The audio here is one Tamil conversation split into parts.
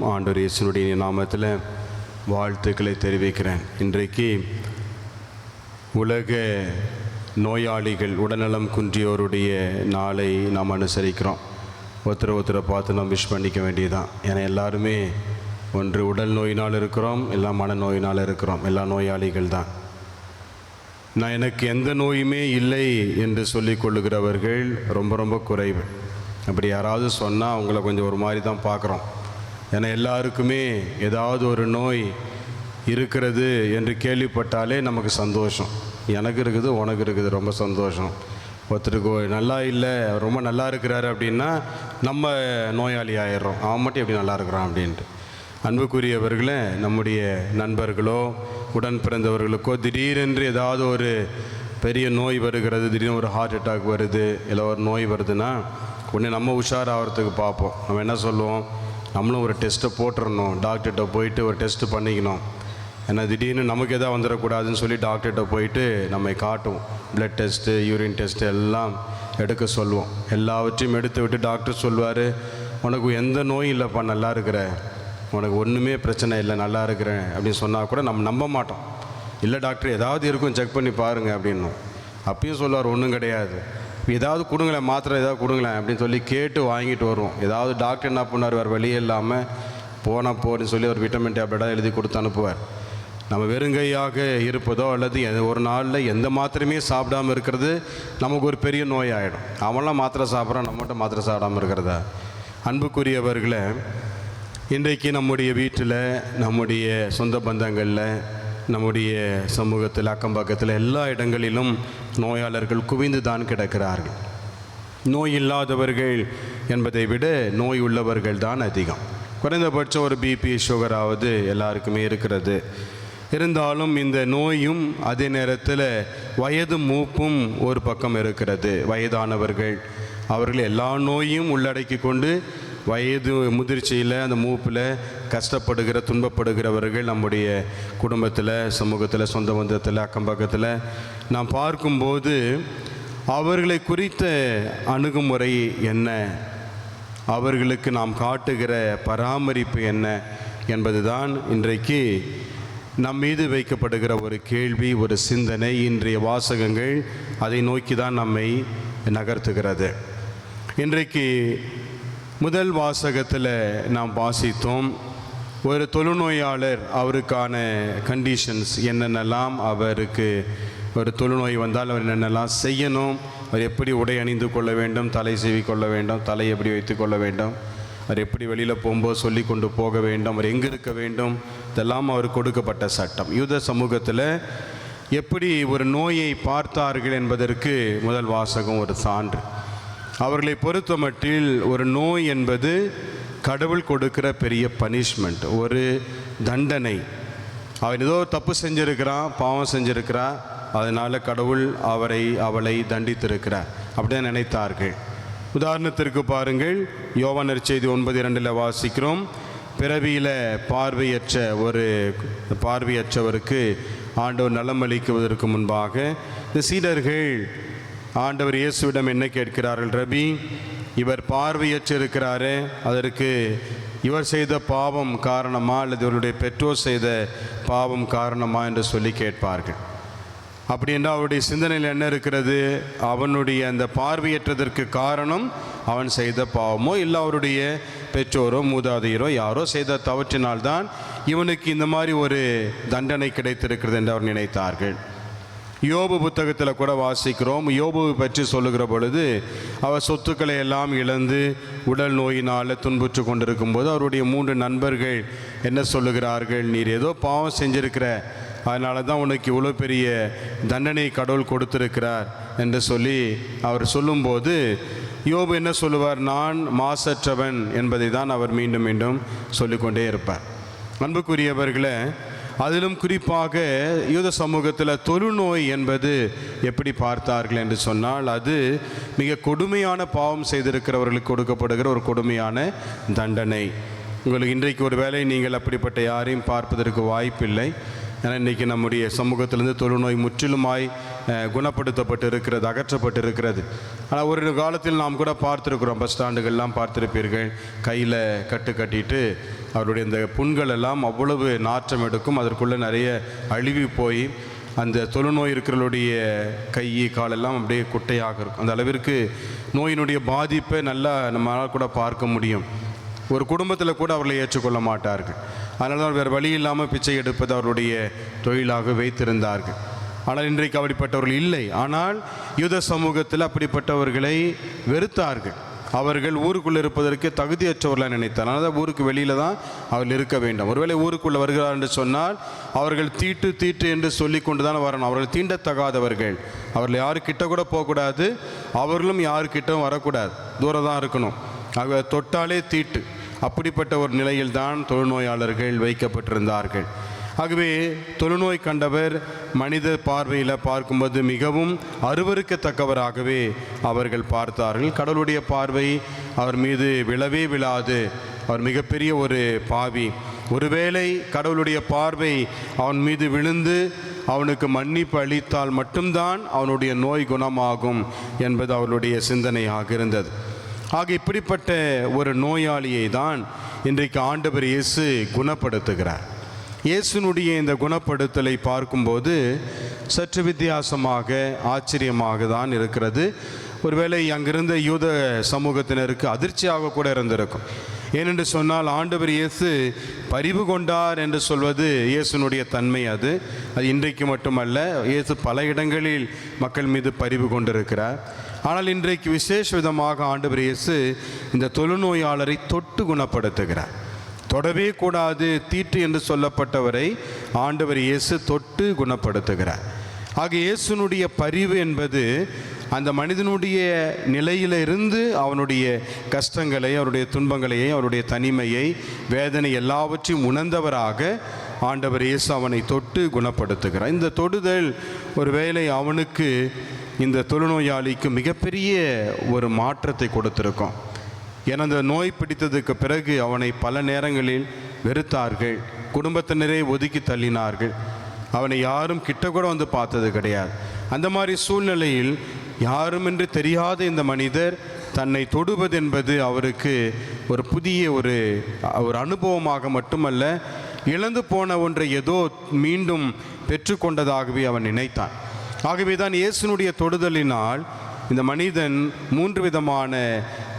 ஆண்டவர் இயேசுனுடைய நாமத்தில் வாழ்த்துக்களை தெரிவிக்கிறேன். இன்றைக்கு உலக நோயாளிகள் உடல்நலம் குன்றியோருடைய நாளை நாம் அனுசரிக்கிறோம். ஒருத்தர் ஒருத்தரை பார்த்து நாம் விஷ் பண்ணிக்க வேண்டியதுதான். ஏன்னா எல்லாருமே ஒன்று உடல் நோயினால் இருக்கிறோம் இல்லை மனநோயினால் இருக்கிறோம். எல்லா நோயாளிகள் தான். நான் எனக்கு எந்த நோயுமே இல்லை என்று சொல்லிக் கொள்ளுகிறவர்கள் ரொம்ப ரொம்ப குறைவு. அப்படி யாராவது சொன்னால் அவங்கள கொஞ்சம் ஒரு மாதிரி தான் பார்க்குறோம். ஏன்னா எல்லாருக்குமே ஏதாவது ஒரு நோய் இருக்கிறது என்று கேள்விப்பட்டாலே நமக்கு சந்தோஷம். எனக்கு இருக்குது உனக்கு இருக்குது ரொம்ப சந்தோஷம். ஒருத்தருக்கு நல்லா இல்லை ரொம்ப நல்லா இருக்கிறாரு அப்படின்னா நம்ம நோயாளி ஆயிடுறோம். அவன் மட்டும் எப்படி நல்லா இருக்கிறான் அப்படின்ட்டு. அன்புக்குரியவர்களே நம்முடைய நண்பர்களோ உடன் பிறந்தவர்களுக்கோ திடீரென்று ஏதாவது ஒரு பெரிய நோய் வருகிறது திடீர்னு ஒரு ஹார்ட் அட்டாக் வருது இல்லை ஒரு நோய் வருதுன்னா உடனே நம்ம உஷாராகிறதுக்கு பார்ப்போம். நம்ம என்ன சொல்லுவோம்? நம்மளும் ஒரு டெஸ்ட்டை போட்டுடணும் டாக்டர்கிட்ட போயிட்டு ஒரு டெஸ்ட்டு பண்ணிக்கணும். ஏன்னா திடீர்னு நமக்கு எதாவது வந்துடக்கூடாதுன்னு சொல்லி டாக்டர்கிட்ட போயிட்டு நம்மை காட்டும். பிளட் டெஸ்ட்டு யூரின் டெஸ்ட்டு எல்லாம் எடுக்க சொல்லுவோம். எல்லாவற்றையும் எடுத்து விட்டு டாக்டர் சொல்லுவார் உனக்கு எந்த நோயும் இல்லைப்பா நல்லா இருக்கிற. உனக்கு ஒன்றுமே பிரச்சனை இல்லை நல்லா இருக்கிறேன் அப்படின்னு சொன்னால் கூட நம்ம நம்ப மாட்டோம். இல்லை டாக்டர் ஏதாவது இருக்கும் செக் பண்ணி பாருங்கள் அப்படின்னும். அப்பயும் சொல்லுவார் ஒன்றும் கிடையாது. ஏதாவது கொடுங்களேன் மாத்திரை ஏதாவது கொடுங்களேன் அப்படின்னு சொல்லி கேட்டு வாங்கிட்டு வருவோம். ஏதாவது டாக்டர் என்ன பண்ணார் வேறு வழியே இல்லாமல் போனால் போன்னு சொல்லி ஒரு விட்டமின் டேப்லெட்டாக எழுதி கொடுத்து அனுப்புவார். நம்ம வெறுங்கையாக இருப்பதோ அல்லது ஒரு நாளில் எந்த மாத்திரையுமே சாப்பிடாம இருக்கிறது நமக்கு ஒரு பெரிய நோய் ஆகிடும் அவன்லாம் மாத்திரை சாப்பிட்றான் நம்ம மட்டும் மாத்திரை சாப்பிடாம இருக்கிறதா? அன்புக்குரியவர்களை இன்றைக்கு நம்முடைய வீட்டில் நம்முடைய சொந்த பந்தங்களில் நம்முடைய சமூகத்தில் அக்கம் பக்கத்தில் எல்லா இடங்களிலும் நோயாளர்கள் குவிந்து தான் கிடக்கிறார்கள். நோய் இல்லாதவர்கள் என்பதை விட நோய் உள்ளவர்கள் தான் அதிகம். குறைந்தபட்சம் ஒரு பிபி சுகராவது எல்லாருக்குமே இருக்கிறது. இருந்தாலும் இந்த நோயும் அதே நேரத்தில் வயது மூப்பும் ஒரு பக்கம் இருக்கிறது. வயதானவர்கள் அவர்கள் எல்லா நோயும் உள்ளடக்கி கொண்டு வயது முதிர்ச்சியில் அந்த மூப்பில் கஷ்டப்படுகிற துன்பப்படுகிறவர்கள் நம்முடைய குடும்பத்தில் சமூகத்தில் சொந்த பந்தத்தில் அக்கம் பக்கத்தில். நாம் பார்க்கும்போது அவர்களை குறித்த அணுகுமுறை என்ன? அவர்களுக்கு நாம் காட்டுகிற பராமரிப்பு என்ன? என்பதுதான் இன்றைக்கு நம் மீது வைக்கப்படுகிற ஒரு கேள்வி ஒரு சிந்தனை இன்றைய வாசகங்கள் அதை நோக்கி தான் நம்மை நகர்த்துகிறது. இன்றைக்கு முதல் வாசகத்தில் நாம் வாசித்தோம் ஒரு தொழுநோயாளர் அவருக்கான கண்டிஷன்ஸ் என்னென்னலாம் அவருக்கு ஒரு தொழுநோய் வந்தால் அவர் என்னென்னலாம் செய்யணும் அவர் எப்படி உடை அணிந்து கொள்ள வேண்டும் தலை சீவி கொள்ள வேண்டும் தலை எப்படி வைத்து கொள்ள வேண்டும் அவர் எப்படி வெளியில் போகும்போது சொல்லி கொண்டு போக வேண்டும் அவர் எங்கே இருக்க வேண்டும் இதெல்லாம் அவர் கொடுக்கப்பட்ட சட்டம். யூத சமூகத்தில் எப்படி ஒரு நோயை பார்த்தார்கள் என்பதற்கு முதல் வாசகம் ஒரு சான்று. அவர்களை பொறுத்தமட்டில் ஒரு நோய் என்பது கடவுள் கொடுக்கிற பெரிய பனிஷ்மெண்ட் ஒரு தண்டனை. அவன் ஏதோ தப்பு செஞ்சுருக்கிறான் பாவம் செஞ்சுருக்கிறான் அதனால் கடவுள் அவரை அவளை தண்டித்திருக்கிறார். அப்படிதான் நினைத்தார்கள். உதாரணத்திற்கு பாருங்கள் யோவானர் செய்தி ஒன்பது இரண்டில் வாசிக்கிறோம். பிறவியில் பார்வையற்ற ஒரு பார்வையற்றவருக்கு ஆண்டவர் நலம் அளிக்குவதற்கு முன்பாக இந்த சீடர்கள் ஆண்டவர் இயேசுவிடம் என்ன கேட்கிறார்கள் ரபி இவர் பார்வையற்றிருக்கிறாரு அதற்கு இவர் செய்த பாவம் காரணமா அல்லது இவருடைய பெற்றோர் செய்த பாவம் காரணமா? என்று சொல்லி கேட்பார்கள். அப்படி என்றால் அவருடைய சிந்தனையில் என்ன இருக்கிறது? அவனுடைய அந்த பார்வையற்றதற்கு காரணம் அவன் செய்த பாவமோ இல்லை அவருடைய பெற்றோரோ மூதாதையரோ யாரோ செய்த தவற்றினால்தான் இவனுக்கு இந்த மாதிரி ஒரு தண்டனை கிடைத்திருக்கிறது என்று அவர் நினைத்தார்கள். யோபு புத்தகத்தில் கூட வாசிக்கிறோம். யோபுவை பற்றி சொல்லுகிற பொழுது அவர் சொத்துக்களை எல்லாம் இழந்து உடல் நோயினால் துன்புற்று கொண்டிருக்கும் போது அவருடைய மூன்று நண்பர்கள் என்ன சொல்லுகிறார்கள் நீர் ஏதோ பாவம் செஞ்சிருக்கிற அதனால தான் உனக்கு இவ்வளோ பெரிய தண்டனை கடவுள் கொடுத்திருக்கிறார் என்று சொல்லி அவர் சொல்லும்போது யோபு என்ன சொல்லுவார் நான் மாசற்றவன் என்பதை தான் அவர் மீண்டும் மீண்டும் சொல்லிக்கொண்டே இருப்பார். அன்புக்குரியவர்களை அதிலும் குறிப்பாக யூத சமூகத்தில் தொழுநோய் என்பது எப்படி பார்த்தார்கள் என்று சொன்னால் அது மிக கொடுமையான பாவம் செய்திருக்கிறவர்களுக்கு கொடுக்கப்படுகிற ஒரு கொடுமையான தண்டனை. உங்களுக்கு இன்றைக்கு ஒரு வேலை நீங்கள் அப்படிப்பட்ட யாரையும் பார்ப்பதற்கு வாய்ப்பில்லை. ஏன்னா இன்றைக்கி நம்முடைய சமூகத்திலிருந்து தொழுநோய் முற்றிலுமாய் குணப்படுத்தப்பட்டு இருக்கிறது அகற்றப்பட்டு இருக்கிறது ஆனால் ஒரு காலத்தில் நாம் கூட பார்த்துருக்குறோம். பஸ் ஸ்டாண்டுகள்லாம் பார்த்துருப்பீர்கள். கையில் கட்டு கட்டிட்டு அவருடைய இந்த புண்கள் எல்லாம் அவ்வளவு நாற்றம் எடுக்கும். அதற்குள்ளே நிறைய அழுவி போய் அந்த தொழுநோய் இருக்கிறவருடைய கை காலெல்லாம் அப்படியே குட்டையாக இருக்கும். அந்த அளவிற்கு நோயினுடைய பாதிப்பை நல்லா நம்மளால் கூட பார்க்க முடியும். ஒரு குடும்பத்தில் கூட அவர்களை ஏற்றுக்கொள்ள மாட்டார்கள். அதனால் தான் வேறு வழி இல்லாமல் பிச்சை எடுப்பது அவருடைய தொழிலாக வைத்திருந்தார்கள். ஆனால் இன்றைக்கு அப்படிப்பட்டவர்கள் இல்லை. ஆனால் யூத சமூகத்தில் அப்படிப்பட்டவர்களை வெறுத்தார்கள். அவர்கள் ஊருக்குள்ளே இருப்பதற்கு தகுதியற்றவர்களாக நினைத்தார் அதனால் தான் ஊருக்கு வெளியில் தான் அவர்கள் இருக்க வேண்டும். ஒருவேளை ஊருக்குள்ளே வருகிறார் என்று சொன்னால் அவர்கள் தீட்டு தீட்டு என்று சொல்லி கொண்டு தான் வரணும். அவர்கள் தீண்டத்தகாதவர்கள். அவர்கள் யாருக்கிட்ட கூட போகக்கூடாது. அவர்களும் யாருக்கிட்டும் வரக்கூடாது. தூரம் தான் இருக்கணும். ஆக தொட்டாலே தீட்டு. அப்படிப்பட்ட ஒரு நிலையில்தான் தொழுநோயாளர்கள் வைக்கப்பட்டிருந்தார்கள். ஆகவே தொழுநோய் கண்டவர் மனித பார்வையில் பார்க்கும்போது மிகவும் அருவருக்கத்தக்கவராகவே அவர்கள் பார்த்தார்கள். கடவுளுடைய பார்வை அவர் மீது விழவே விழாது. அவர் மிகப்பெரிய ஒரு பாவி. ஒருவேளை கடவுளுடைய பார்வை அவன் மீது விழுந்து அவனுக்கு மன்னிப்பு அளித்தால் மட்டும்தான் அவனுடைய நோய் குணமாகும் என்பது அவர்களுடைய சிந்தனையாக இருந்தது. ஆக இப்படிப்பட்ட ஒரு நோயாளியை தான் இன்றைக்கு ஆண்டவர் இயேசு குணப்படுத்துகிறார். இயேசுனுடைய இந்த குணப்படுத்தலை பார்க்கும்போது சற்று வித்தியாசமாக ஆச்சரியமாக தான் இருக்கிறது. ஒருவேளை அங்கிருந்த யூத சமூகத்தினருக்கு அதிர்ச்சியாக கூட இருந்திருக்கும். ஏனென்று சொன்னால் ஆண்டவர் இயேசு பரிவு கொண்டார் என்று சொல்வது இயேசுனுடைய தன்மை அது. அது இன்றைக்கு மட்டுமல்ல இயேசு பல இடங்களில் மக்கள் மீது பரிவு கொண்டிருக்கிறார். ஆனால் இன்றைக்கு விசேஷ விதமாக ஆண்டவர் இயேசு இந்த தொழுநோயாளரை தொட்டு குணப்படுத்துகிறார். தொடவே கூடாது தீட்டு என்று சொல்லப்பட்டவரை ஆண்டவர் இயேசு தொட்டு குணப்படுத்துகிறார். ஆக இயேசுனுடைய பரிவு என்பது அந்த மனிதனுடைய நிலையிலிருந்து அவனுடைய கஷ்டங்களை அவருடைய துன்பங்களையும் அவருடைய தனிமையை வேதனை எல்லாவற்றையும் உணர்ந்தவராக ஆண்டவர் இயேசு அவனை தொட்டு குணப்படுத்துகிறார். இந்த தொடுதல் ஒருவேளை அவனுக்கு இந்த தொழுநோயாளிக்கு மிகப்பெரிய ஒரு மாற்றத்தை கொடுத்திருக்கும். என அந்த நோய் பிடித்ததுக்கு பிறகு அவனை பல நேரங்களில் வெறுத்தார்கள். குடும்பத்தினரே ஒதுக்கி தள்ளினார்கள். அவனை யாரும் கிட்ட கூட வந்து பார்த்தது கிடையாது. அந்த மாதிரி சூழ்நிலையில் யாருமென்று தெரியாத இந்த மனிதர் தன்னை தொடுவது என்பது அவருக்கு ஒரு புதிய ஒரு ஒரு அனுபவமாக மட்டுமல்ல இழந்து போன ஒன்றை ஏதோ மீண்டும் பெற்றுக்கொண்டதாகவே அவன் நினைத்தான். ஆகவே தான் இயேசுனுடைய தொடுதலினால் இந்த மனிதன் மூன்று விதமான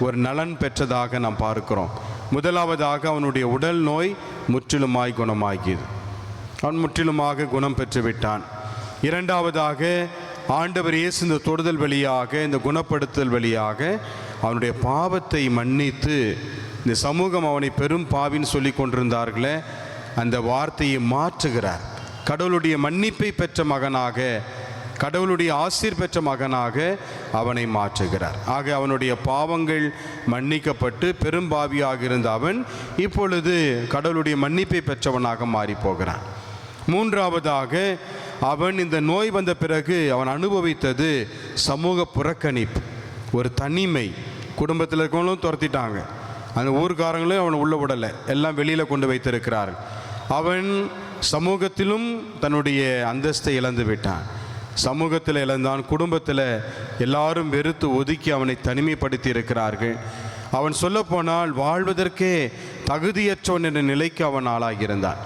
ஒரு நலன் பெற்றதாக நாம் பார்க்கிறோம். முதலாவதாக அவனுடைய உடல் நோய் முற்றிலுமாய் குணமாகியது. அவன் முற்றிலுமாக குணம் பெற்று விட்டான். இரண்டாவதாக ஆண்டவர் இயேசு இந்த தொடுதல் வழியாக இந்த குணப்படுத்தல் வழியாக அவனுடைய பாவத்தை மன்னித்து இந்த சமூகம் அவனை பெரும் பாவின்னு சொல்லி கொண்டிருந்தார்களே அந்த வார்த்தையை மாற்றுகிறார். கடவுளுடைய மன்னிப்பை பெற்ற மகனாக கடவுளுடைய ஆசீர் பெற்ற மகனாக அவனை மாற்றுகிறார். ஆக அவனுடைய பாவங்கள் மன்னிக்கப்பட்டு பெரும்பாவியாக இருந்த அவன் இப்பொழுது கடவுளுடைய மன்னிப்பை பெற்றவனாக மாறி போகிறான் மூன்றாவதாக அவன் இந்த நோய் வந்த பிறகு அவன் அனுபவித்தது சமூக புறக்கணிப்பு. ஒரு தனிமை. குடும்பத்தில் இருக்கவங்களும் துரத்திட்டாங்க. அந்த ஊர்க்காரங்களும் அவனை உள்ள விடலை. எல்லாம் வெளியில் கொண்டு வைத்திருக்கிறார்கள். அவன் சமூகத்திலும் தன்னுடைய அந்தஸ்தை இழந்து விட்டான். சமூகத்தில் இழந்தான் குடும்பத்தில் எல்லாரும் வெறுத்து ஒதுக்கி அவனை தனிமைப்படுத்தி இருக்கிறார்கள் அவன் சொல்லப்போனால் வாழ்வதற்கே தகுதியற்றவன் என்ற நிலைக்கு அவன் ஆளாகியிருந்தான்.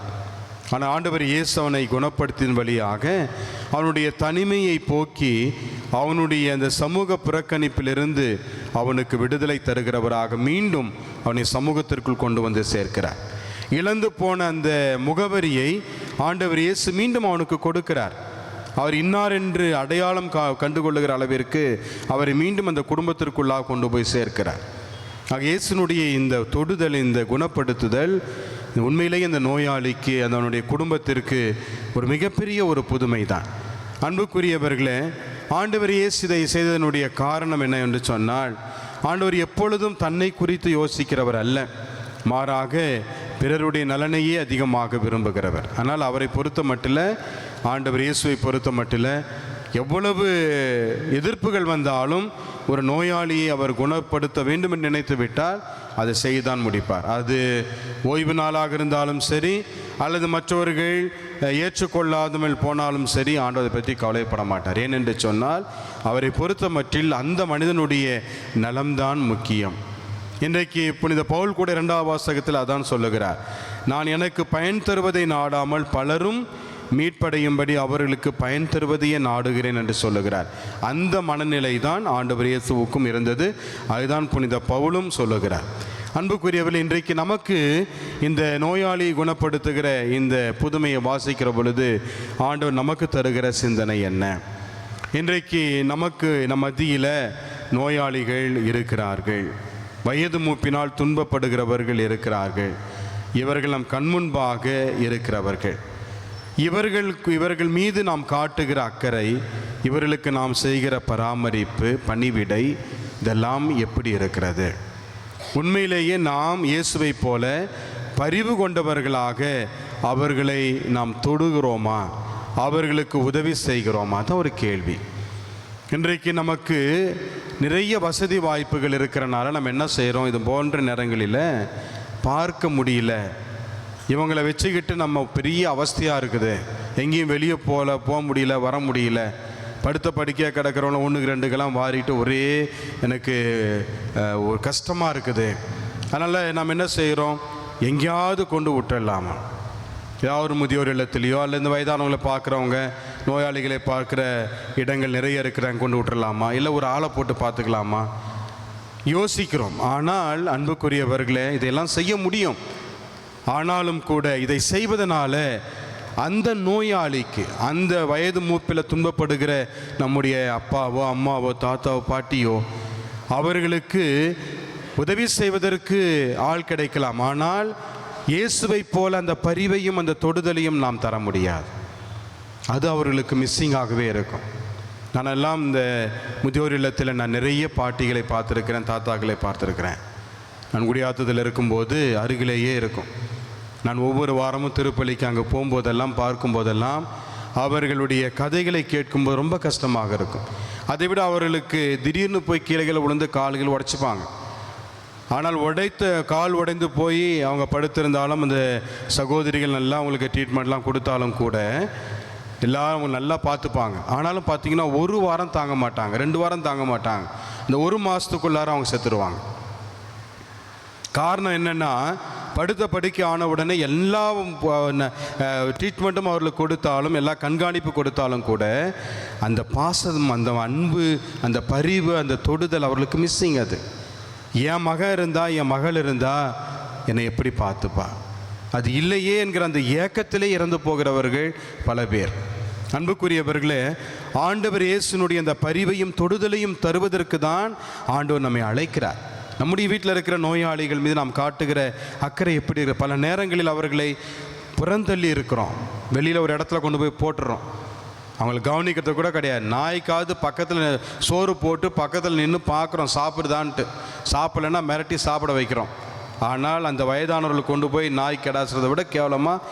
ஆனால் ஆண்டவர் இயேசு அவனை குணப்படுத்தின் வழியாக அவனுடைய தனிமையை போக்கி அவனுடைய அந்த சமூக புறக்கணிப்பிலிருந்து அவனுக்கு விடுதலை தருகிறவராக மீண்டும் அவனை சமூகத்திற்குள் கொண்டு வந்து சேர்க்கிறார். இழந்து போன அந்த முகவரியை ஆண்டவர் இயேசு மீண்டும் அவனுக்கு கொடுக்கிறார். அவர் இன்னார் என்று அடையாளம் கா கண்டுகொள்ளுகிற அளவிற்கு அவரை மீண்டும் அந்த குடும்பத்திற்குள்ளாக கொண்டு போய் சேர்க்கிறார். ஆக இயேசுனுடைய இந்த தொடுதல் இந்த குணப்படுத்துதல் உண்மையிலேயே இந்த நோயாளிக்கு அதனுடைய குடும்பத்திற்கு ஒரு மிகப்பெரிய ஒரு புதுமை தான் அன்புக்குரியவர்களே ஆண்டவர் இயேசு இதை செய்ததனுடைய காரணம் என்ன என்று சொன்னால் ஆண்டவர் எப்பொழுதும் தன்னை குறித்து யோசிக்கிறவர் அல்ல. மாறாக பிறருடைய நலனையே அதிகமாக விரும்புகிறவர். ஆனால் அவரை பொறுத்த மட்டும் ஆண்டவர் இயேசுவை பொறுத்த மட்டில் எவ்வளவு எதிர்ப்புகள் வந்தாலும் ஒரு நோயாளியை அவர் குணப்படுத்த வேண்டும் என்று நினைத்து விட்டால் அதை செய்தான் முடிப்பார். அது ஓய்வு நாளாக இருந்தாலும் சரி அல்லது மற்றவர்கள் அஹ், ஏற்றுக்கொள்ளாதமல் போனாலும் சரி ஆண்டவரை பற்றி கவலைப்பட மாட்டார். ஏனென்று சொன்னால் அவரை பொறுத்த மட்டில் அந்த மனிதனுடைய நலம்தான் முக்கியம். இன்றைக்கு புனித பவுல் கூட இரண்டாவது வாசகத்தில் அதான் சொல்லுகிறார். நான் எனக்கு பயன் தருவதை நாடாமல் பலரும் மீட்படையும்படி அவர்களுக்கு பயன் தருவதையே நாடுகிறேன் என்று சொல்லுகிறார். அந்த மனநிலை தான் ஆண்டவர் இயேசுவுக்கும் இருந்தது. அதுதான் புனித பவுலும் சொல்லுகிறார். அன்புக்குரியவர்கள் இன்றைக்கு நமக்கு இந்த நோயாளி குணப்படுத்துகிற இந்த புதுமையை வாசிக்கிற பொழுது ஆண்டவர் நமக்கு தருகிற சிந்தனை என்ன? இன்றைக்கு நமக்கு நம் மத்தியில் நோயாளிகள் இருக்கிறார்கள். வயது மூப்பினால் துன்பப்படுகிறவர்கள் இருக்கிறார்கள். இவர்கள் நம் கண்முன்பாக இருக்கிறவர்கள். இவர்கள் இவர்கள் மீது நாம் காட்டுகிற அக்கறை இவர்களுக்கு நாம் செய்கிற பராமரிப்பு பணிவிடை இதெல்லாம் எப்படி இருக்கிறது? உண்மையிலேயே நாம் இயேசுவைப் போல பரிவு கொண்டவர்களாக அவர்களை நாம் தொடுகிறோமா? அவர்களுக்கு உதவி செய்கிறோமா? தான் ஒரு கேள்வி. இன்றைக்கு நமக்கு நிறைய வசதி வாய்ப்புகள் இருக்கிறனால நம்ம என்ன செய்கிறோம் இது போன்ற நேரங்களில் பார்க்க முடியல. இவங்களை வச்சுக்கிட்டு நம்ம பெரிய அவஸ்தையாக இருக்குது. எங்கேயும் வெளியே போகல போக முடியல வர முடியல. படுத்த படுக்கையாக கிடக்கிறவங்கள ஒன்றுக்கு ரெண்டுக்கெல்லாம் வாரிட்டு ஒரே எனக்கு ஒரு கஷ்டமாக இருக்குது. அதனால் நம்ம என்ன செய்கிறோம் எங்கேயாவது கொண்டு விட்டுடலாமா ஏதாவது ஒரு முதியோர் இல்லத்திலையோ அல்ல இந்த வயதானவங்களை பார்க்குறவங்க நோயாளிகளை பார்க்குற இடங்கள் நிறைய இருக்கிறாங்க கொண்டு விட்டுடலாமா இல்லை ஒரு ஆளை போட்டு பார்த்துக்கலாமா? யோசிக்கிறோம். ஆனால் அன்புக்குரியவர்களே இதையெல்லாம் செய்ய முடியும். ஆனாலும் கூட இதை செய்வதனால அந்த நோயாளிக்கு அந்த வயது மூப்பில் துன்பப்படுகிற நம்முடைய அப்பாவோ அம்மாவோ தாத்தாவோ பாட்டியோ அவர்களுக்கு உதவி செய்வதற்கு ஆள் கிடைக்கலாம். ஆனால் இயேசுவைப் போல அந்த பரிவையும் அந்த தொடுதலையும் நாம் தர முடியாது. அது அவர்களுக்கு மிஸ்ஸிங்காகவே இருக்கும். நானெல்லாம் இந்த முதியோர் இல்லத்தில் நான் நிறைய பாட்டிகளை பார்த்துருக்கிறேன் தாத்தாக்களை பார்த்துருக்கிறேன். நான் குடியாத்தத்தில் இருக்கும்போது அருகிலேயே இருக்கும். நான் ஒவ்வொரு வாரமும் திருப்பலிக்கு அங்கே போகும்போதெல்லாம் பார்க்கும்போதெல்லாம் அவர்களுடைய கதைகளை கேட்கும்போது ரொம்ப கஷ்டமாக இருக்கும். அதை விட அவர்களுக்கு திடீர்னு போய் கீழே விழுந்து கால்கள் உடைச்சிப்பாங்க. ஆனால் உடைத்த கால் உடைந்து போய் அவங்க படுத்திருந்தாலும் அந்த சகோதரிகள் நல்லா அவங்களுக்கு ட்ரீட்மெண்ட்லாம் கொடுத்தாலும் கூட எல்லாரும் அவங்க நல்லா பார்த்துப்பாங்க. ஆனாலும் பார்த்தீங்கன்னா ஒரு வாரம் தாங்க மாட்டாங்க ரெண்டு வாரம் தாங்க மாட்டாங்க. இந்த ஒரு மாதத்துக்குள்ளார அவங்க செத்துருவாங்க. காரணம் என்னென்னா படுத்த படுக்க ஆன உடனே எல்லா ட்ரீட்மெண்ட்டும் அவர்களுக்கு கொடுத்தாலும் எல்லா கண்காணிப்பு கொடுத்தாலும் கூட அந்த பாசம் அந்த அன்பு அந்த பரிவு அந்த தொடுதல் அவர்களுக்கு மிஸ்ஸிங் அது. என் மகன் இருந்தா என் மகள் இருந்தா என்னை எப்படி பார்த்துப்பா? அது இல்லையே என்கிற அந்த ஏக்கத்திலே இறந்து போகிறவர்கள் பல பேர். அன்புக்குரியவர்களே ஆண்டவர் இயேசுனுடைய அந்த பரிவையும் தொடுதலையும் தருவதற்கு தான் ஆண்டவர் நம்மை அழைக்கிறார். நம்முடைய வீட்டில் இருக்கிற நோயாளிகள் மீது நாம் காட்டுகிற அக்கறை எப்படி இருக்கு? பல நேரங்களில் அவர்களை புறந்தள்ளி இருக்கிறோம். வெளியில் ஒரு இடத்துல கொண்டு போய் போட்டுறோம். அவங்களை கவனிக்கிறது கூட கிடையாது. நாய்க்காவது பக்கத்தில் சோறு போட்டு பக்கத்தில் நின்று பார்க்குறோம். சாப்பிடுதான்ட்டு. சாப்பிடலைன்னா மிரட்டி சாப்பிட வைக்கிறோம். ஆனால் அந்த வயதானவர்கள் கொண்டு போய் நாய் கெடாசுறதை விட கேவலமாக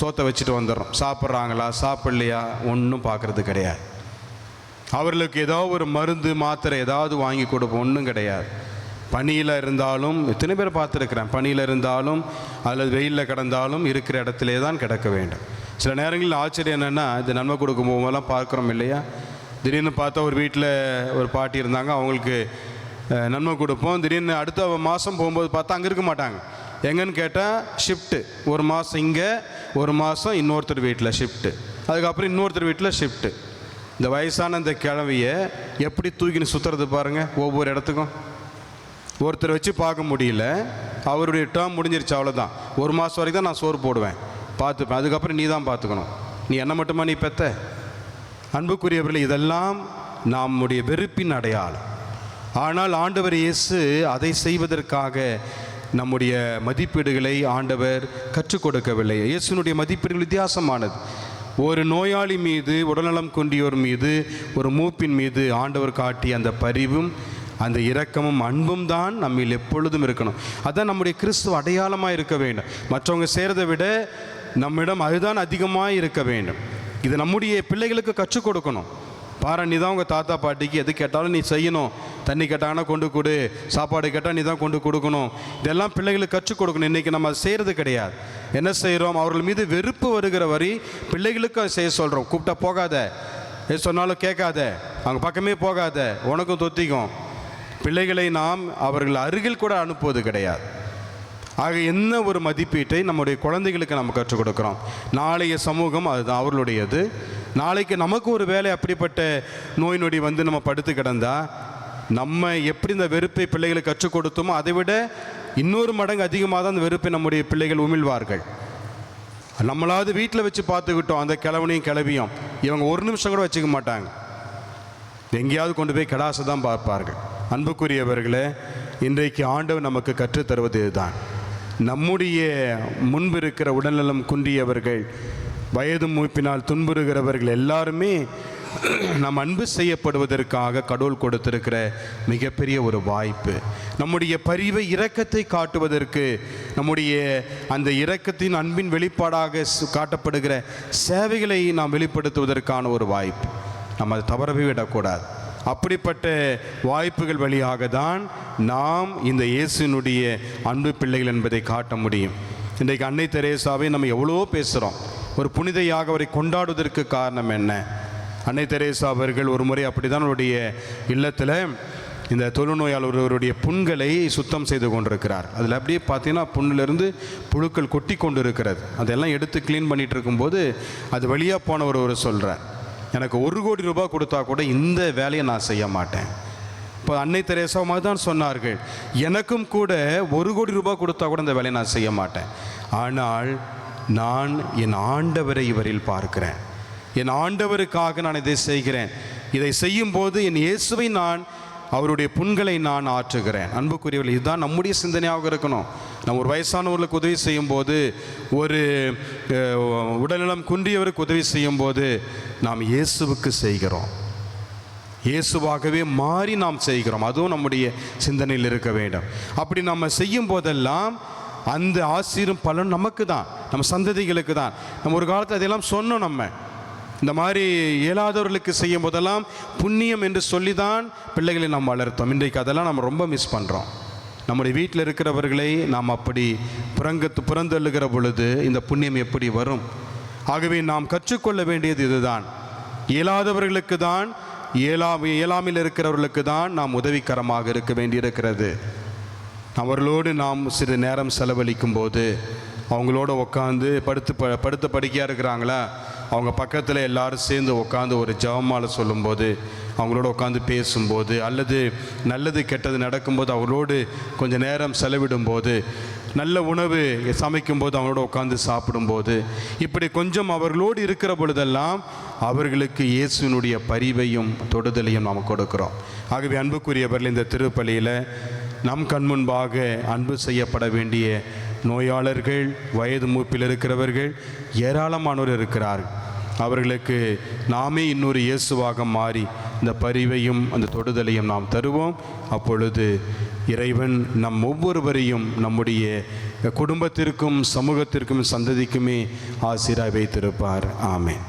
சோத்தை வச்சுட்டு வந்துடுறோம். சாப்பிட்றாங்களா? சாப்பிட்லையா? ஒன்றும் பார்க்குறது கிடையாது. அவர்களுக்கு ஏதோ ஒரு மருந்து மாத்திரை ஏதாவது வாங்கி கொடுப்போம். ஒன்றும் கிடையாது. பனியில் இருந்தாலும் எத்தனை பேர் பார்த்துருக்குறேன்? பனியில் இருந்தாலும் அல்லது வெயிலில் கிடந்தாலும் இருக்கிற இடத்திலே தான் கிடக்க வேண்டும். சில நேரங்களில் ஆச்சரியம் என்னென்னா இந்த நன்மை கொடுக்கும் போதெல்லாம் பார்க்குறோம் இல்லையா? திடீர்னு பார்த்தா ஒரு வீட்டில் ஒரு பாட்டி இருந்தாங்க அவங்களுக்கு நன்மை கொடுப்போம். திடீர்னு அடுத்த மாதம் போகும்போது பார்த்தா அங்கே இருக்க மாட்டாங்க. எங்கன்னு கேட்டால் ஷிஃப்ட்டு ஒரு மாதம் இங்கே ஒரு மாதம் இன்னொருத்தர் வீட்டில் ஷிஃப்ட்டு அதுக்கப்புறம் இன்னொருத்தர் வீட்டில் ஷிஃப்ட்டு இந்த வயசான இந்த கிழவியை எப்படி தூக்கின்னு சுற்றுறது பாருங்கள் ஒவ்வொரு இடத்துக்கும். ஒருத்தர் வச்சு பார்க்க முடியல. அவருடைய டேர்ம் முடிஞ்சிருச்சு அவ்வளோதான் ஒரு மாதம் வரைக்கும் தான் நான் சோறு போடுவேன். பார்த்துப்பேன். அதுக்கப்புறம் நீ தான் பார்த்துக்கணும். நீ என்ன மட்டுமா நீ பெத்த? அன்புக்குரியவர்கள் இதெல்லாம் நம்முடைய வெறுப்பின் அடையாளம். ஆனால் ஆண்டவர் இயேசு அதை செய்வதற்காக நம்முடைய மதிப்பீடுகளை ஆண்டவர் கற்றுக் கொடுக்கவில்லை. இயேசுனுடைய மதிப்பீடுகள் வித்தியாசமானது. ஒரு நோயாளி மீது உடல்நலம் கொண்டியோர் மீது ஒரு மூப்பின் மீது ஆண்டவர் காட்டிய அந்த பரிவும் அந்த இரக்கமும் அன்பும் தான் நம்மில் எப்பொழுதும் இருக்கணும். அதான் நம்முடைய கிறிஸ்துவ அடையாளமாக இருக்க வேண்டும். மற்றவங்க செய்கிறத விட நம்மிடம் அதுதான் அதிகமாக இருக்க வேண்டும். இது நம்முடைய பிள்ளைகளுக்கு கற்றுக் கொடுக்கணும். பாரு நீ தான் உங்கள் தாத்தா பாட்டிக்கு எது கேட்டாலும் நீ செய்யணும். தண்ணி கேட்டாங்கன்னா கொண்டு கொடு. சாப்பாடு கேட்டால் நீ தான் கொண்டு கொடுக்கணும். இதெல்லாம் பிள்ளைகளுக்கு கற்றுக் கொடுக்கணும். இன்றைக்கி நம்ம அதை செய்கிறது கிடையாது. என்ன செய்கிறோம் அவர்கள் மீது வெறுப்பு வருகிற வரி பிள்ளைகளுக்கு அதை செய்ய சொல்கிறோம் கூப்பிட்டா போகாத. எது சொன்னாலும் கேட்காத. அவங்க பக்கமே போகாத. உனக்கும் தொத்திக்கும். பிள்ளைகளை நாம் அவர்கள் அருகில் கூட அனுப்புவது கிடையாது. ஆக என்ன ஒரு மதிப்பீட்டை நம்முடைய குழந்தைகளுக்கு நம்ம கற்றுக் கொடுக்குறோம்? நாளைய சமூகம் அதுதான் அவர்களுடையது. நாளைக்கு நமக்கு ஒரு வேலை அப்படிப்பட்ட நோய் நொடி வந்து நம்ம படுத்து கிடந்தால் நம்ம எப்படி இந்த வெறுப்பை பிள்ளைகளுக்கு கற்றுக் கொடுத்தோமோ அதை விட இன்னொரு மடங்கு அதிகமாக தான் அந்த வெறுப்பை நம்முடைய பிள்ளைகள் உமிழ்வார்கள். நம்மளாவது வீட்டில் வச்சு பார்த்துக்கிட்டோம் அந்த கிழவனையும் கிளவியும் இவங்க ஒரு நிமிஷம் கூட வச்சுக்க மாட்டாங்க. எங்கேயாவது கொண்டு போய் கடாசை தான் பார்ப்பார்கள். அன்புக்குரியவர்களே இன்றைக்கு ஆண்டவர் நமக்கு கற்றுத்தருவது இதுதான் நம்முடைய முன்பு இருக்கிற உடல்நலம் குன்றியவர்கள் வயது மூப்பினால் துன்புறுகிறவர்கள் எல்லாருமே நம் அன்பு செய்யப்படுவதற்காக கடவுள் கொடுத்திருக்கிற மிகப்பெரிய ஒரு வாய்ப்பு. நம்முடைய பரிவை இரக்கத்தை காட்டுவதற்கு நம்முடைய அந்த இரக்கத்தின் அன்பின் வெளிப்பாடாக காட்டப்படுகிற சேவைகளை நாம் வெளிப்படுத்துவதற்கான ஒரு வாய்ப்பு. நம்ம அதை தவறவே விடக்கூடாது. அப்படிப்பட்ட வாய்ப்புகள் வழியாக தான் நாம் இந்த இயேசுனுடைய அன்பு பிள்ளைகள் என்பதை காட்ட முடியும். இன்றைக்கு அன்னை தெரேசாவை நம்ம எவ்வளோ பேசுகிறோம் ஒரு புனிதையாக அவரை கொண்டாடுவதற்கு காரணம் என்ன? அன்னை தெரேசா அவர்கள் ஒரு முறை அப்படி தான் அவருடைய இல்லத்தில் இந்த தொழுநோயால் ஒருவருடைய புண்களை சுத்தம் செய்து கொண்டிருக்கிறார். அதில் அப்படியே பார்த்தீங்கன்னா புண்ணிலிருந்து புழுக்கள் கொட்டி கொண்டு இருக்கிறது அதெல்லாம் எடுத்து க்ளீன் பண்ணிகிட்டு இருக்கும்போது அது வழியாக போனவர் ஒரு சொல்கிறார் எனக்கு ஒரு கோடி ரூபாய் கொடுத்தா கூட இந்த வேலையை நான் செய்ய மாட்டேன். இப்போ அன்னை தெரேசா மாதிரி தான் சொன்னார்கள். எனக்கும் கூட ஒரு கோடி ரூபாய் கொடுத்தா கூட இந்த வேலையை நான் செய்ய மாட்டேன். ஆனால் நான் என் ஆண்டவரை இவரில் பார்க்கிறேன். என் ஆண்டவருக்காக நான் இதை செய்கிறேன். இதை செய்யும்போது என் இயேசுவை நான் அவருடைய புண்களை நான் ஆற்றுகிறேன். அன்புக்குரியவர்கள் இதுதான் நம்முடைய சிந்தனையாக இருக்கணும். நம்ம ஒரு வயசானவர்களுக்கு உதவி செய்யும்போது ஒரு உடல்நலம் குன்றியவருக்கு உதவி செய்யும்போது நாம் இயேசுவுக்கு செய்கிறோம். இயேசுவாகவே மாறி நாம் செய்கிறோம். அதுவும் நம்முடைய சிந்தனையில் இருக்க வேண்டும். அப்படி நம்ம செய்யும் போதெல்லாம் அந்த ஆசீரும் பலன் நமக்கு தான். நம்ம சந்ததிகளுக்கு தான். நம்ம ஒரு காலத்தில் அதையெல்லாம் சொன்னோம் நம்ம. இந்த மாதிரி இயலாதவர்களுக்கு செய்யும் போதெல்லாம் புண்ணியம் என்று சொல்லி தான் பிள்ளைகளை நாம் வளர்த்தோம். இன்றைக்கு அதெல்லாம் நம்ம ரொம்ப மிஸ் பண்ணுறோம் நம்முடைய வீட்டில் இருக்கிறவர்களை நாம் அப்படி புறங்கத்து புறந்தள்ளுகிற பொழுது இந்த புண்ணியம் எப்படி வரும்? ஆகவே நாம் கற்றுக்கொள்ள வேண்டியது இதுதான். இயலாதவர்களுக்கு தான் இயலா இயலாமையில் இருக்கிறவர்களுக்கு தான் நாம் உதவிக்கரமாக இருக்க வேண்டியிருக்கிறது. அவர்களோடு நாம் சிறிது நேரம் செலவழிக்கும் போது அவங்களோட உட்காந்து படுத்து ப படுத்த படுக்கையாக இருக்கிறாங்களா? அவங்க பக்கத்தில் எல்லாரும் சேர்ந்து உட்காந்து ஒரு ஜெபமாலை சொல்லும்போது அவங்களோட உட்காந்து பேசும்போது அல்லது நல்லது கெட்டது நடக்கும்போது அவங்களோடு கொஞ்சம் நேரம் செலவிடும்போது நல்ல உணவு சமைக்கும்போது அவங்களோட உட்காந்து சாப்பிடும்போது இப்படி கொஞ்சம் அவர்களோடு இருக்கிற பொழுதெல்லாம் அவர்களுக்கு இயேசுவினுடைய பரிவையும் தொடுதலையும் நாம் கொடுக்கிறோம். ஆகவே அன்புக்குரியவர்கள் இந்த திருப்பலியில் நம் கண் முன்பாக அன்பு செய்யப்பட வேண்டிய நோயாளர்கள் வயது மூப்பில் இருக்கிறவர்கள் ஏராளமானோர் இருக்கிறார்கள். அவர்களுக்கு நாமே இன்னொரு இயேசுவாக மாறி இந்த பரிவையும் அந்த தொடுதலையும் நாம் தருவோம். அப்பொழுது இறைவன் நம் ஒவ்வொருவரையும் நம்முடைய குடும்பத்திற்கும் சமூகத்திற்கும் சந்ததிக்குமே ஆசிராய் வைத்திருப்பார். ஆமேன்.